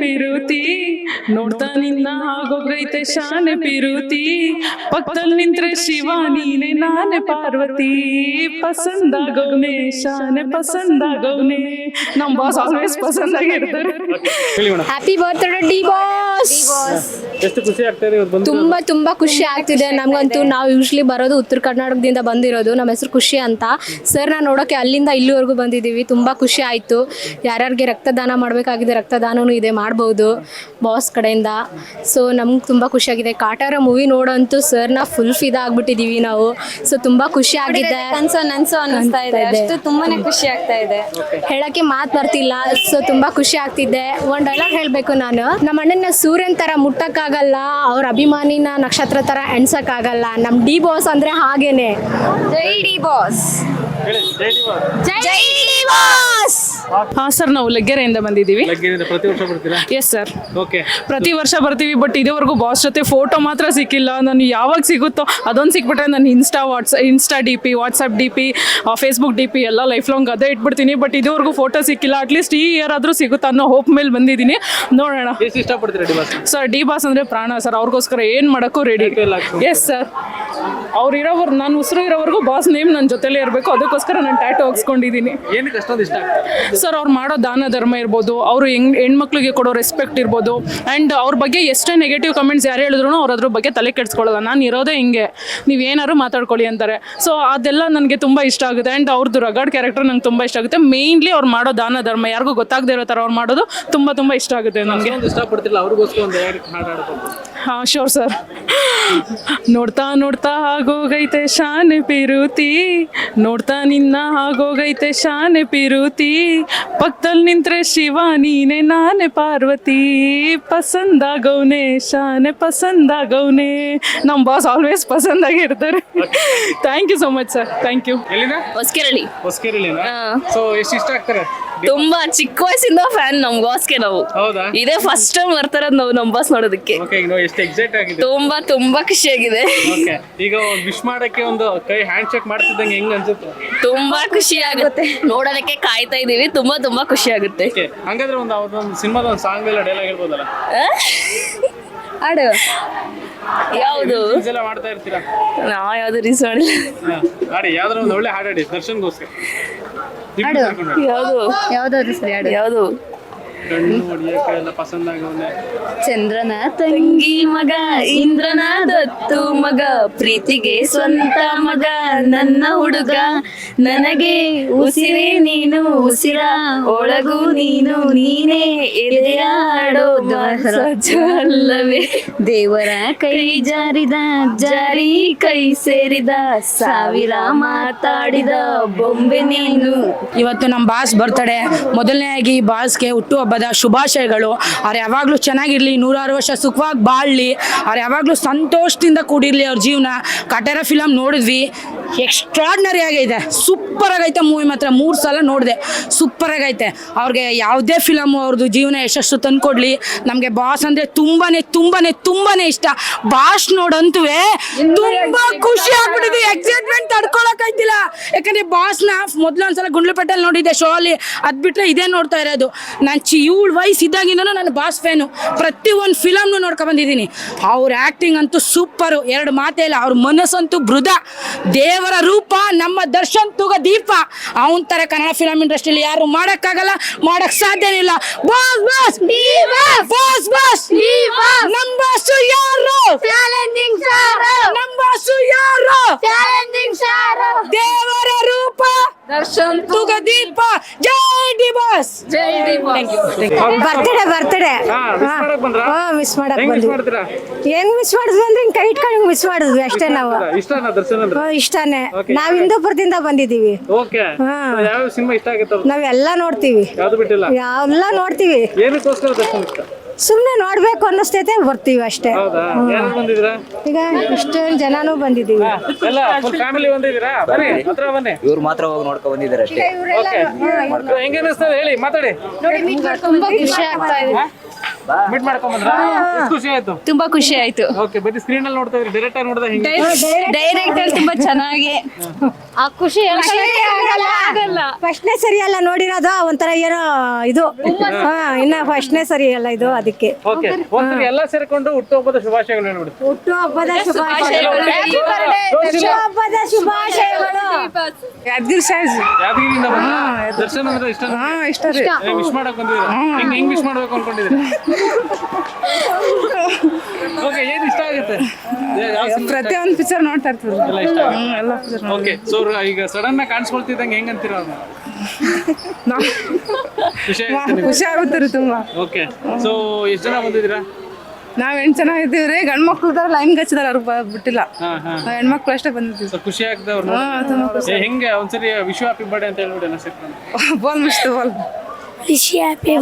ಪಿರುತಿ ನೋಡ್ತಾ ನಿನ್ನ ಆಗೋಗೈತೆ ಶಾನೆ ಪಿರುತಿ ಪಕ್ಕದಲ್ಲಿ ನಿಂತ್ರೆ ಶಿವ ನೀನೆ ನಾನೆ ಪಾರ್ವತಿ. ಪಸಂದಾಗವ್ನೆ ಶಾನೆ ಪಸಂದಾಗವ್ನೆ ನಮ್ ಬಾಸ್ ಆಲ್ವೇಸ್ ಪಸಂದಾಗಿರ್ತಾರೆ. ಹ್ಯಾಪಿ ಬರ್ತ್ಡೇ ಡಿ ಬಾಸ್ ಎಷ್ಟು ಖುಷಿ ಆಗ್ತಾ ಇದೆ ತುಂಬಾ ತುಂಬಾ ಖುಷಿ ಆಗ್ತಿದೆ. ನಮಗಂತೂ ನಾವು ಯೂಶ್ವಲಿ ಬರೋದು ಉತ್ತರ ಕರ್ನಾಟಕದಿಂದ ಬಂದಿರೋದು. ನಮ್ಮ ಹೆಸರು ಖುಷಿ ಅಂತ. ಸರ್ ನಾನು ನೋಡೋಕೆ ಅಲ್ಲಿಂದ ಇಲ್ಲಿವರೆಗೂ ಬಂದಿದ್ದೀವಿ. ತುಂಬಾ ಖುಷಿ ಆಯಿತು. ಯಾರ್ಯಾರಿಗೆ ರಕ್ತದಾನ ಮಾಡಬೇಕಾಗಿದೆ ರಕ್ತದಾನವೂ ಇದೆ ಮಾಡ್ಬೋದು ಬಾಸ್ ಕಡೆಯಿಂದ. ಸೊ ನಮ್ಗೆ ತುಂಬ ಖುಷಿಯಾಗಿದೆ ಕಾಟಾರ ಮೂವಿ ನೋಡೋಂತೂ ನಾ ಫುಲ್ ಫಿದಾ ಆಗ್ಬಿಟ್ಟಿದೀವಿ ನಾವು. ಸೊ ತುಂಬ ಖುಷಿ ಆಗಿದೆ. ಅನ್ಸೋ ನನ್ಸೋ ಅನ್ನಿಸ್ತಾ ಇದೆ. ಇದೆ. ಅಷ್ಟು ತುಂಬಾನೇ ಖುಷಿ ಆಗ್ತಾ ಇದೆ. ಹೇಳಕ್ಕೆ ಮಾತು ಬರ್ತಿಲ್ಲ. ಸೊ ತುಂಬಾ ಖುಷಿ ಆಗ್ತಿದೆ ಒಂದ್ ಡೈಲಾಗ್ ಹೇಳ್ಬೇಕು ನಾನು. ನಮ್ಮ ಅಣ್ಣನ ಸೂರ್ಯನ್ ತರ ಮುಟ್ಟಕ್ಕಾಗಲ್ಲ ಅವ್ರ ಅಭಿಮಾನಿನ ನಕ್ಷತ್ರ ತರ ಎಣ್ಸಕ್ಕಾಗಲ್ಲ ನಮ್ ಡಿ ಬಾಸ್ ಅಂದ್ರೆ ಹಾಗೇನೆ. ಜೈ ಡಿ ಬಾಸ್. ಹೇಳಿ ಜೈ ದಿವಾಸ್. ಜೈ ಡಿ ಬಾಸ್. ಹಾ ಸರ್ ನಾವು ಲಗ್ಗೆರೆಯಿಂದ ಬಂದಿದ್ದೀವಿ. ಪ್ರತಿ ವರ್ಷ ಬರ್ತೀರಾ? ಎಸ್ ಸರ್ ಓಕೆ ಪ್ರತಿ ವರ್ಷ ಬರ್ತೀವಿ ಬಟ್ ಇದುವರೆಗೂ ಬಾಸ್ ಜೊತೆ ಫೋಟೋ ಮಾತ್ರ ಸಿಕ್ಕಿಲ್ಲ. ನಾನು ಯಾವಾಗ ಸಿಗುತ್ತೋ ಅದೊಂದು ಸಿಕ್ಬಿಟ್ರೆ ನಾನು Insta whats Insta D P WhatsApp D P Facebook D P ಎಲ್ಲ ಲೈಫ್ ಲಾಂಗ್ ಅದೇ ಇಟ್ಬಿಡ್ತೀನಿ. ಬಟ್ ಇದುವರೆಗೂ ಫೋಟೋ ಸಿಕ್ಕಿಲ್ಲ. ಅಟ್ಲೀಸ್ಟ್ ಈ ಇಯರ್ ಆದರೂ ಸಿಗುತ್ತೆ ಅನ್ನೋ ಹೋಪ್ ಮೇಲೆ ಬಂದಿದ್ದೀನಿ. ನೋಡೋಣ. ಎಷ್ಟು ಇಷ್ಟಪಡ್ತೀರಾ ಡಿವಾಸ್ ಸರ್ ಡಿ ಬಾಸ್ ಅಂದರೆ ಪ್ರಾಣ. ಸರ್ ಅವ್ರಿಗೋಸ್ಕರ ಏನು ಮಾಡೋಕ್ಕೂ ರೆಡಿ. ಎಸ್ ಸರ್ ಅವ್ರು ಇರೋವ್ರು ನಾನು ಉಸಿರು ಇರೋವರೆಗೂ ಬಾಸ್ ನೇಮ್ ನನ್ನ ಜೊತೆಲೇ ಇರಬೇಕು. ಅದಕ್ಕೋಸ್ಕರ ನಾನು ಟ್ಯಾಟು ಹಾಕ್ಸ್ಕೊಂಡಿದ್ದೀನಿ ಏನಕ್ಕೆ ಅಷ್ಟೊಂದು ಇಷ್ಟ ಸರ್ ಅವ್ರು ಮಾಡೋ ದಾನ ಧರ್ಮ ಇರ್ಬೋದು ಅವರು ಹೆಂಗ್ ಹೆಣ್ಮಕ್ಳಿಗೆ ಕೊಡೋ ರೆಸ್ಪೆಕ್ಟ್ ಇರ್ಬೋದು ಆ್ಯಂಡ್ ಅವ್ರ ಬಗ್ಗೆ ಎಷ್ಟೇ ನೆಗೆಟಿವ್ ಕಮೆಂಟ್ಸ್ ಯಾರು ಹೇಳಿದ್ರು ಅವ್ರು ಅದ್ರ ಬಗ್ಗೆ ತಲೆ ಕೆಡಿಸ್ಕೊಳ್ಳಲ್ಲ. ನಾನು ಇರೋದೇ ಹಿಂಗೆ. ನೀವು ಏನಾದ್ರು ಮಾತಾಡ್ಕೊಳ್ಳಿ ಅಂತಾರೆ. ಸೊ ಅದೆಲ್ಲ ನನಗೆ ತುಂಬ ಇಷ್ಟ ಆಗುತ್ತೆ ಆ್ಯಂಡ್ ಅವ್ರದ್ದು ರಗಾಡ್ ಕ್ಯಾರೆಕ್ಟರ್ ನಂಗೆ ತುಂಬ ಇಷ್ಟ ಆಗುತ್ತೆ. ಮೇಯ್ನ್ಲಿ ಅವ್ರು ಮಾಡೋ ದಾನ ಧರ್ಮ ಯಾರಿಗೂ ಗೊತ್ತಾಗದೇ ಇರೋ ಥರ ಅವ್ರು ಮಾಡೋದು ತುಂಬ ತುಂಬ ಇಷ್ಟ ಆಗುತ್ತೆ ನನಗೆ. ಇಷ್ಟಪಡ್ತಿಲ್ಲ ಅವ್ರಿಗೋಸ್ಕರ ಹಾಂ ಶೋರ್ ಸರ್ ನೋಡ್ತಾ ನೋಡ್ತಾ ಆಗೋಗೈತೆ ಶಾನೆ ಪಿರುತಿ. ನೋಡ್ತಾ ನಿನ್ನ ಆಗೋಗೈತೆ ಶಾನೆ ಪಿರುತಿ. ಪಕ್ಕದಲ್ಲಿ ನಿಂತ್ರೆ ಶಿವ ನೀನೆ ನಾನೇ ಪಾರ್ವತಿ. ಪಸಂದಾಗವ್ನೆ ಶಾನೆ ಪಸಂದಾಗವ್ನೆ. ನಮ್ಮ boss always ಪಸಂದಾಗಿರ್ತಾರೆ. Thank you so much sir thank you ಎಲ್ಲಿಂದ? ಹೊಸ್ಕೆರಳಿ ಸೊ ಎಷ್ಟು ಇಷ್ಟ ಆಗ್ತಾರೆ? ತುಂಬಾ ಚಿಕ್ಕ ವಯಸ್ಸಿಂದ ಫ್ಯಾನ್ ನಮ್ ಬಾಸ್ಗೆ ನಾವು. ಹೌದಾ? ಇದೇ ಫಸ್ಟ್ ಟೈಮ್ ಬರ್ತಾರದ್ ನಾವು ನಮ್ ಬಾಸ್ ನೋಡೋದಕ್ಕೆ. ಓಕೆ ಈಗ ಎಷ್ಟು ಎಕ್ಸೈಟ್ ಆಗಿದೆ ತುಂಬಾ ತುಂಬಾ ಖುಷಿಯಾಗಿದೆ. ಓಕೆ ಈಗ ವಿಶ್ ಮಾಡಕ್ಕೆ ಒಂದು ಕೈ ಹ್ಯಾಂಡ್ ಚೆಕ್ ಮಾಡ್ತಿದ್ದಂಗೆ ಹೆಂಗ್ ಅನ್ಸುತ್ತೆ? ತುಂಬಾ ಖುಷಿ ಆಗುತ್ತೆ ನೋಡೋದಕ್ಕೆ ಕಾಯ್ತಾ ಇದೀವಿ ತುಂಬಾ ತುಂಬಾ ಖುಷಿ ಆಗುತ್ತೆ ಓಕೆ ಹಂಗಾದ್ರೆ ಒಂದು ಅವ್ರದ್ದೊಂದು ಸಿನಿಮಾದ ಒಂದು ಸಾಂಗ್ ಎಲ್ಲ ಡೈಲಾಗ್ ಹೇಳ್ಬೋದಲ್ಲ? ಹಾಡು. ಯಾವುದು? ಎಲ್ಲ ಮಾಡ್ತಾ ಇರ್ತೀರಾ? ನಾ ಯಾವ್ದು ರೀಸ್ ಮಾಡಿಲ್ಲ ಹಾ, ಯಾವ್ದಾರ ಒಂದು ಒಳ್ಳೆ ಹಾಡಾಡಿ ದರ್ಶನ್ಗೋಸ್ಕರ. ಹಾಡಿ. ಯಾವುದು? ಯಾವ್ದಾದ್ರು ಸರಿ ಹಾಡು. ಯಾವುದು? ಚಂದ್ರನ ತಂಗಿ ಮಗ ಇಂದ್ರನ ದತ್ತು ಮಗ ಪ್ರೀತಿಗೆ ಸ್ವಂತ ಮಗ ನನ್ನ ಹುಡುಗ ನನಗೆ ಉಸಿರೆ ನೀನು ಉಸಿರ ಒಳಗು ನೀನು ನೀನೇ ಎದೆಯಾಡೋ ದಾಸರಾಜ ಅಲ್ಲವೇ. ದೇವರ ಕೈ ಜಾರಿದ ಜಾರಿ ಕೈ ಸೇರಿದ ಸಾವಿರ ಮಾತಾಡಿದ ಬೊಂಬೆ ನೀನು. ಇವತ್ತು ನಮ್ಮ ಬಾಸ್ ಬರ್ತಡೆ. ಮೊದಲನೇದಾಗಿ ಬಾಸ್ಗೆ ಹುಟ್ಟುಹಬ್ಬದ ಶುಭಾಶಯಗಳು. ಅವ್ರು ಯಾವಾಗಲೂ ಚೆನ್ನಾಗಿರಲಿ, ನೂರಾರು ವರ್ಷ ಸುಖವಾಗಿ ಬಾಳಲಿ. ಅವ್ರು ಯಾವಾಗಲೂ ಸಂತೋಷದಿಂದ ಕೂಡಿರಲಿ ಅವ್ರ ಜೀವನ. ಕಟೇರ ಫಿಲಮ್ ನೋಡಿದ್ವಿ. ಎಕ್ಸ್ಟ್ರಾಡ್ನರಿ ಆಗೈತೆ. ಸೂಪರ್ ಆಗೈತೆ ಮೂವಿ ಮಾತ್ರ. ಮೂರು ಸಲ ನೋಡಿದೆ. ಸೂಪರ್ ಆಗೈತೆ. ಅವ್ರಿಗೆ ಯಾವುದೇ ಫಿಲಮ್ ಅವ್ರದ್ದು ಜೀವನ ಯಶಸ್ಸು ತಂದ್ಕೊಡ್ಲಿ. ನಮಗೆ ಬಾಸ್ ಅಂದರೆ ತುಂಬಾ ತುಂಬಾ ತುಂಬಾ ಇಷ್ಟ. ಬಾಸ್ ನೋಡಂತೂ ತುಂಬ ಖುಷಿ ಆಗ್ಬಿಟ್ಟಿದೆ. ಎಕ್ಸೈಟ್ಮೆಂಟ್ ತಡ್ಕೊಳಕ್ಕಾಯ್ತಿಲ್ಲ ಯಾಕಂದರೆ ಬಾಸ್ನ ಮೊದಲೊಂದ್ಸಲ ಗುಂಡ್ಲಪೇಟೆಯಲ್ಲಿ ನೋಡಿದ್ದೆ ಶೋ ಅಲ್ಲಿ. ಅದು ಬಿಟ್ಟರೆ ಇದೇ ನೋಡ್ತಾ ಇರೋದು. ನಾನು ಚಿ ಇವಳು ವಯಸ್ಸು ಇದ್ದಾಗಿಂದನೂ ನಾನು ಬಾಸ್ ಫ್ಯಾನು ಪ್ರತಿ ಒಂದು ಫಿಲಮ್ನು ನೋಡ್ಕೊಂಡ್ ಬಂದಿದ್ದೀನಿ. ಅವ್ರ ಆ್ಯಕ್ಟಿಂಗ್ ಅಂತೂ ಸೂಪರು ಎರಡು ಮಾತೇ ಇಲ್ಲ. ಅವ್ರ ಮನಸ್ಸಂತೂ ಮೃದ. ದೇವರ ರೂಪ ನಮ್ಮ ದರ್ಶನ್ ತೂಗ ದೀಪ. ಅವನ ತರ ಕನ್ನಡ ಫಿಲಮ್ ಇಂಡಸ್ಟ್ರಿಯಲ್ಲಿ ಯಾರು ಮಾಡೋಕ್ಕಾಗಲ್ಲ ಮಾಡಕ್ ಸಾಧ್ಯನೇ ಇಲ್ಲ ಬಾಸ್ ಬಾಸ್ ಬಾಸ್. ಬಾಸ್ ನಮ್ಮ ಬಾಸು ಯಾರು? ನಮ್ಮ ಬಾಸು ಯಾರು? ದೇವರ ರೂಪ ದರ್ಶನ್ ತುಗ ದೀಪ ಜೈ ಡಿ ಬಾಸ್ ಜೈ ಡಿ ಬರ್ತಡೆ ಬರ್ತಡೆ ಹಾ ವಿಶ್ ಮಾಡಕ್ ಬಂದ್ರಾ? ಹಾ ಮಿಸ್ ಮಾಡಕ್ ಬಂದ್ವಿ. ಮಾಡ್ತೀರಾ? ಹೆಂಗ್ ಮಿಸ್ ಮಾಡಿದ್ವಿ ಅಂದ್ರೆ ಹಿಂಗ್ ಕೈ ಇಟ್ಕೊಂಡು ಮಿಸ್ ಮಾಡಿದ್ವಿ ಅಷ್ಟೇ ನಾವು. ಇಷ್ಟನಾ ದರ್ಶನ್ ಅಂದ್ರೆ? ಹ್ಮ್, ಇಷ್ಟಾನೇ. Okay. ನಾವ್ ಹಿಂದೂಪುರದಿಂದ ಬಂದಿದೀವಿ ಓಕೆ ಹಾ. ಯಾವ ಸಿನಿಮಾ ಇಷ್ಟ ಆಗುತ್ತೆ ನಾವೆಲ್ಲ ನೋಡ್ತೀವಿ. ಯಾವ್ದು ಬಿಟ್ಟಿಲ್ಲ? ಎಲ್ಲ ನೋಡ್ತೀವಿ. ಏನಕ್ಕೋಸ್ಕರ ದರ್ಶನ್ ಇಷ್ಟ? ಸುಮ್ನೆ ನೋಡ್ಬೇಕು ಅನ್ನಿಸ್ತೈತೆ ಬರ್ತೀವಿ ಅಷ್ಟೇ. ಹೌದಾ? ಯಾರು ಬಂದಿದ್ದೀರಾ? ಈಗ ಇಷ್ಟೊಂದು ಜನನೂ ಬಂದಿದ್ದೀವಿ. ಎಲ್ಲ ಫುಲ್ ಫ್ಯಾಮಿಲಿ ಬಂದಿದ್ದೀರಾ? ಬನ್ನಿ ಹತ್ರ ಬನ್ನಿ. ಇವ್ರು ಮಾತ್ರ ಹೋಗಿ ನೋಡ್ಕೊ ಬಂದಿದ್ದಾರೆ ಅಷ್ಟೇ. ಓಕೆ ಹೆಂಗ ಅನಿಸ್ತದೆ ಹೇಳಿ ಮಾತಾಡಿ. ತುಂಬಾ ಖುಷಿ ಆಗ್ತಾ ಇದೆ. ಮೀಟ್ ಮಾಡ್ಕೊಂಡ್ ಬಂದ್ರ? ಎಷ್ಟು ಖುಷಿ ಆಯ್ತು? ತುಂಬಾ ಖುಷಿ ಆಯ್ತು. ಓಕೆ ಬರೀ ಸ್ಕ್ರೀನ್ ಅಲ್ಲಿ ನೋಡ್ತಾ ಇದ್ರಿ ಡೈರೆಕ್ಟ್ ಆಗಿ ನೋಡಿದ ಹಿಂಗೆ? ಡೈರೆಕ್ಟ್ ಅಲ್ಲಿ ತುಂಬಾ ಚೆನ್ನಾಗಿ. ಆ ಖುಷಿ ಹೇಳ್ಕೊಳಕ್ಕೆ ಆಗಲ್ಲ. ಫಸ್ಟ್ನೇ ಸರಿ ಅಲ್ಲ ನೋಡಿರೋದು ಒಂಥರ ಏನೋ ಇದು. ಹಾ ಇನ್ನ ಫಸ್ಟ್ನೇ ಸರಿ ಅಲ್ಲ ಇದು ಅದಕ್ಕೆ. ಓಕೆ ಒಂದ್ಸರಿ ಎಲ್ಲ ಸೇರ್ಕೊಂಡು ಹುಟ್ಟುಹಬ್ಬದ ಶುಭಾಶಯಗಳು ಹೇಳ್ಬಿಡಿ. ಹುಟ್ಟು ಹಬ್ಬದ ಶುಭಾಶಯಗಳು. ಹುಟ್ಟು ಹಬ್ಬದ ಶುಭಾಶಯಗಳು. ಯಾದಗಿರಿ ಸೈಜ್ ಯಾದಗಿರಿಯಿಂದ ಬಂದ ದರ್ಶನ್ ಅಂದ್ರೆ ಇಷ್ಟ? ಹಾ ಇಷ್ಟ ರೀ. ವಿಶ್ ಮಾಡಕ್ ಬಂದಿದ್ದೀರಾ? ಹೆಂಗ್ ವಿಶ್ ಮಾಡ್ಬೇಕು ಅನ್ಕೊಂಡಿದ್ದೀರಾ? ಓಕೆ ಏನು ಇಷ್ಟ ಆಗುತ್ತೆ? ಪ್ರತಿಯೊಂದು ಪಿಕ್ಚರ್ ನೋಡ್ತಾ ಇರ್ತೀವಿ. ಎಲ್ಲ ಇಷ್ಟ ಆಗುತ್ತೆ. ಓಕೆ ಸೊ ಈಗ ಸಡನ್ ಆಗಿ ಕಾಣಿಸ್ಕೊಳ್ತಿದ್ದಂಗೆ ಹೆಂಗ್ ಅಂತೀರ ಅವ್ರನ್ನ ಖುಷಿ ಆಗುತ್ತೆ ನಿಮ್ಗೆ? ಖುಷಿ ಆಗುತ್ತೆ ರೀ ತುಂಬಾ. ಓಕೆ ಸೊ ಎಷ್ಟು ಜನ ಬಂದಿದ್ದೀರಾ? ನಾವ್ ಜನ ಚೆನ್ನಾಗಿದ್ದೀವಿ ರೀ ಗಂಡ್ ಮಕ್ಳು ಲೈನ್ ಹಚ್ಚಿದಾರ ಅವ್ರಿಗೆ ಬ- ಬಿಟ್ಟಿಲ್ಲ. ಹಾ ಹಾ ನಾವ್ ಹೆಣ್ಮಕ್ಳು ಅಷ್ಟೇ ಬಂದಿದ್ದೀವಿ. ಸೊ ಖುಷಿ ಆಗ್ತದೆ ಅವ್ರು ಹೆಂಗೆ? ಒಂದ್ಸರಿ ವಿಶ್ ಹ್ಯಾಪಿ ಬರ್ಡೇ ಅಂತ ಹೇಳ್ಬಿಡಿ ಅನ್ನ ಬೋಲ್ ಮಿಸ್ತು ಬೋಲ್ ವಿಶ್ ಹ್ಯಾಪಿ